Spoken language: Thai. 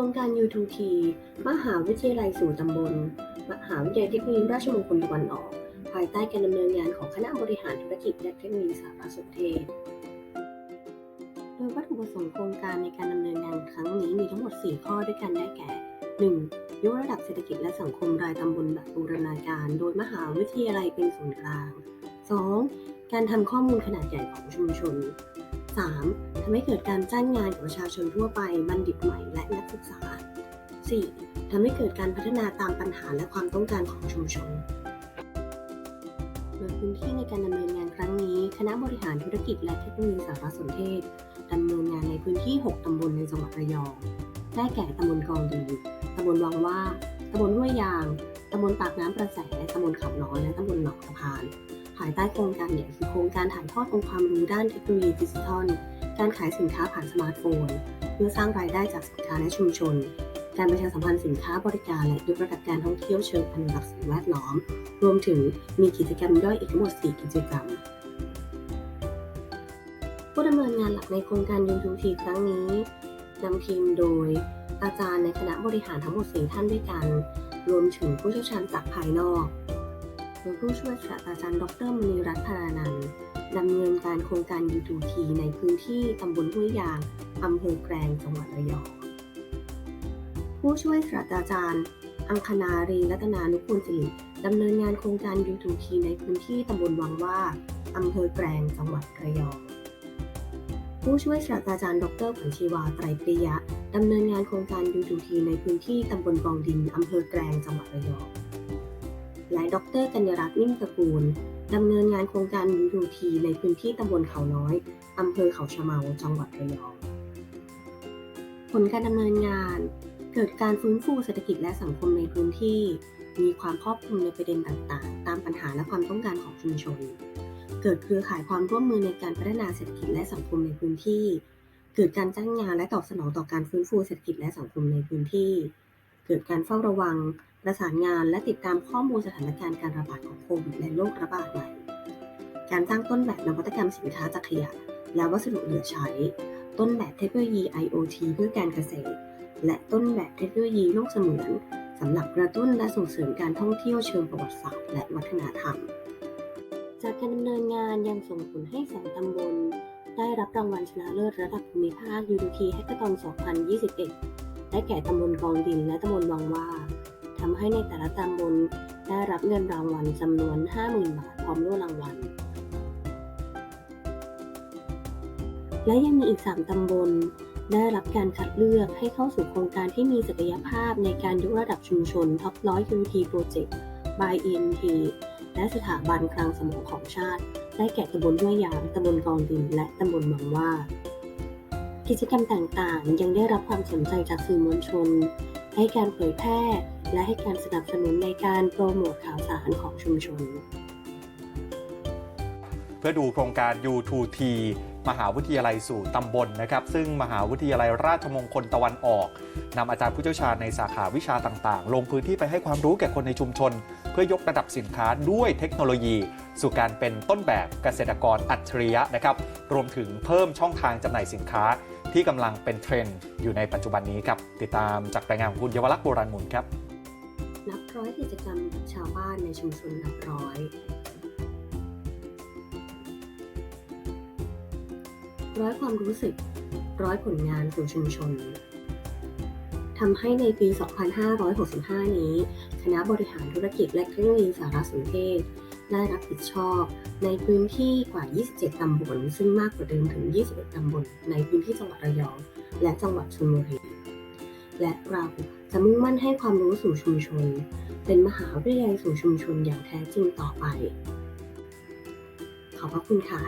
ครงการ U2T มหาวิทยาลัยสู่ตำบล มหาวิทยาลัยเทคโนโลยีราชมงคลตะวันออก ภายใต้การดำเนินงานของคณะบริหารธุรกิจและเทคโนโลยีสารสนเทศ โดยวัตถุประสงค์โครงการในการดำเนินงานครั้งนี้มีทั้งหมด 4 ข้อด้วยกันได้แก่ 1. ยกระดับเศรษฐกิจและสังคมรายตำบลแบบบูรณาการ โดยมหาวิทยาลัยเป็นศูนย์กลาง 2. การทำข้อมูลขนาดใหญ่ของชุมชน 3. ทำให้เกิดการจ้างงานกับประชาชนทั่วไป บัณฑิตใหม่และนักศึกษา 4. ทำให้เกิดการพัฒนาตามปัญหาและความต้องการของชุมชนโดยพื้นที่ในการดำเนินงานครั้งนี้ คณะบริหารธุรกิจและเทคโนโลยีสารสนเทศดำเนินงานในพื้นที่ 6 ตำบลในจังหวัดระยอง ได้แก่ตำบลกองดีตำบลวังว่า ตำบลห้วยยาง ตำบลปากน้ำประแส ตำบลเขาน้อย และตำบลหนองสะพาน ภายใต้โครงการใหญ่คือโครงการถ่ายทอดองค์ความรู้ด้านเทคโนโลยีดิจิทัล การขายสินค้าผ่านสมาร์ทโฟน เพื่อสร้างรายได้จากสินค้าและชุมชน การประชาสัมพันธ์สินค้าบริการและยกระดับการท่องเที่ยวเชิงอนุรักษ์สิ่งแวดล้อม รวมถึงมีกิจกรรมย่อยอีกทั้งหมด 4 กิจกรรม ผู้ดำเนินงานหลักในโครงการ U2T ครั้งนี้นำทีมโดย อาจารย์ในคณะบริหารทั้งหมด 4 ท่านด้วยกัน รวมถึงผู้เชี่ยวชาญจากภายนอก โดยผู้ช่วยศาสตราจารย์ดรมณีรัตน์พารานันท์ดำเนินการโครงการ U2T ในพื้นที่ตำบลห้วยยางอำเภอแกลงจังหวัดระยอง ผู้ช่วยศาสตราจารย์ อังคณารีรัตนานุกูลสิริดำเนินงานโครงการ U2T ในพื้นที่ตำบลวังว่าอำเภอแกลงจังหวัดระยอง ผู้ช่วยศาสตราจารย์ ดรขวัญชีวาไตรปริยะดำเนินงานโครงการ U2T ในพื้นที่ตำบลกองดินอำเภอแกลงจังหวัดระยอง และดรกัญญรัตน์นิ่มตระกูลดำเนินงานโครงการ U2T ในพื้นที่ตำบลเขาน้อยอำเภอเขาชะเมา จังหวัดระยอง ผลการดำเนินงาน เกิดการฟื้นฟูเศรษฐกิจและสังคมในพื้นที่ มีความครอบคลุมในประเด็นต่างๆ ตามปัญหาและความต้องการของชุมชน เกิดเครือข่ายความร่วมมือในการพัฒนาเศรษฐกิจและสังคมในพื้นที่ เกิดการจ้างงานและตอบสนองต่อการฟื้นฟูเศรษฐกิจและสังคมในพื้นที่ เกิดการเฝ้าระวัง ประสานงานและติดตามข้อมูลสถานการณ์การระบาดของโควิดและโรคระบาดใหม่ การสร้างต้นแบบนวัตกรรมสินค้าจากขยะและวัสดุเหลือใช้ ต้นแบบเทคโนโลยี IoT เพื่อการเกษตร และต้นแบบเทคโนโลยีโลกเสมือนสำหรับกระตุ้นและส่งเสริมการท่องเที่ยวเชิงประวัติศาสตร์และวัฒนธรรม จากการดำเนินงานยังส่งผลให้สองตำบลได้รับรางวัลชนะเลิศระดับภูมิภาค UDT Hackathon 2021 ได้แก่ตำบลกองดินและตำบลวังว่าทำให้ในแต่ละตำบลได้รับเงินรางวัลจำนวน 50,000 บาทพร้อมโล่รางวัล และยังมีอีก 3 ตำบลได้รับการคัดเลือกให้เข้าสู่โครงการที่มีศักยภาพในการยกระดับชุมชน Top 100 UT Project by ENT และสถาบันคลังสมองของชาติ ได้แก่ตำบลห้วยยางตำบลกองดิน และตำบลหนองว่า กิจกรรมต่างๆ ยังได้รับความสนใจจากสื่อมวลชน ให้การเผยแพร่ และให้การสนับสนุนในการโปรโมทข่าวสารของชุมชน เพื่อดูโครงการ U2T มหาวิทยาลัยสู่ตำบลนะครับ ซึ่งมหาวิทยาลัยราชมงคลตะวันออกนำอาจารย์ผู้เชี่ยวชาญในสาขาวิชาต่างๆ ลงพื้นที่ไปให้ความรู้แก่คนในชุมชน เพื่อยกระดับสินค้าด้วยเทคโนโลยี สู่การเป็นต้นแบบเกษตรกรอัจฉริยะนะครับ รวมถึงเพิ่มช่องทางจำหน่ายสินค้า ที่กำลังเป็นเทรนด์อยู่ในปัจจุบันนี้ครับติดตามจากรายงานของคุณเยาวลักษณ์โบราณมุนครับนับร้อยกิจกรรมชาวบ้านในชุมชนนับร้อยร้อยความรู้สึกร้อยผลงานสู่ชุมชนทำให้ในปี 2565 นี้ คณะบริหารธุรกิจและเทคโนโลยีสารสนเทศ ได้รับผิดชอบ ในพื้นที่กว่า 27 ตำบล ซึ่งมากกว่าเดิมถึง 21 ตำบล ในพื้นที่จังหวัดระยอง และจังหวัดชลบุรี และเราจะมุ่งมั่นให้ความรู้สู่ชุมชน เป็นมหาวิทยาลัยสู่ชุมชนอย่างแท้จริงต่อไป ขอบพระคุณค่ะ